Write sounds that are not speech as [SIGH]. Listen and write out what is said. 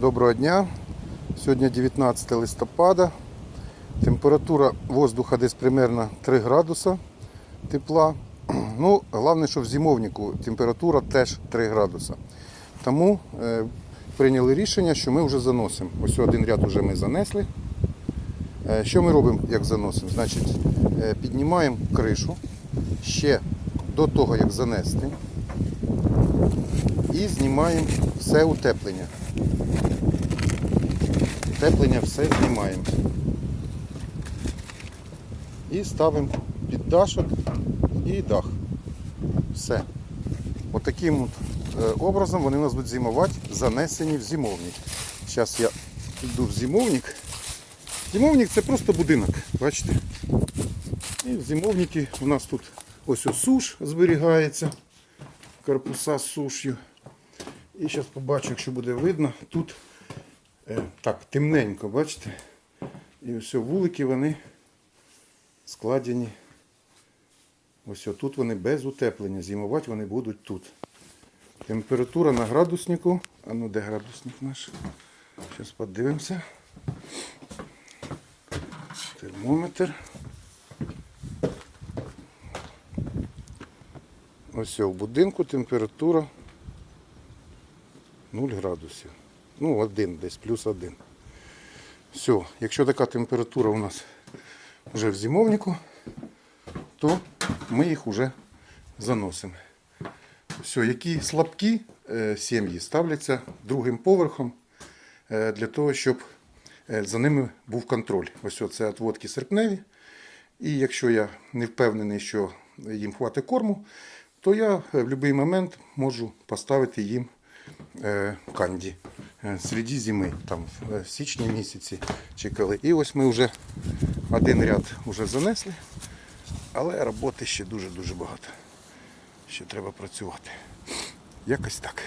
Доброго дня. Сьогодні 19 листопада. Температура воздуха десь примерно 3 градуса тепла. [CLEARS THROAT] Ну, головне, що в зимовнику температура теж 3 градуса. Тому е, прийняли рішення, що ми вже заносимо. Ось один ряд вже ми занесли. Е, що ми робимо, як заносимо? Значить, е, піднімаємо кришу ще до того, як занести. І знімаємо все утеплення. Утеплення все знімаємо. І ставимо під дашок і дах. Все. Отаким от, е, образом вони у нас будуть зимувати, занесені в зимовник. Зараз я йду в зимовник. Зимовник це просто будинок, бачите? І в зимовнику у нас тут ось суш зберігається, корпуса з суш'ю. І зараз побачу, якщо буде видно, тут е, так, темненько, бачите? І ось вулики вони складені. Ось тут вони без утеплення. Зимувати вони будуть тут. Температура на градуснику. А ну де градусник наш? Зараз подивимося. Термометр. Ось в будинку температура 0 градусів. Ну, один десь, плюс один. Все, якщо така температура у нас вже в зимовнику, то ми їх вже заносимо. Все, які слабкі е, сім'ї ставляться другим поверхом е, для того, щоб е, за ними був контроль. Ось це отводки серпневі. І якщо я не впевнений, що їм хватить корму, то я в будь-який момент можу поставити їм канді е, серед зими, там е, в січні місяці чекали. І ось ми вже один ряд вже занесли, але роботи ще дуже-дуже багато. Ще треба працювати. Якось так.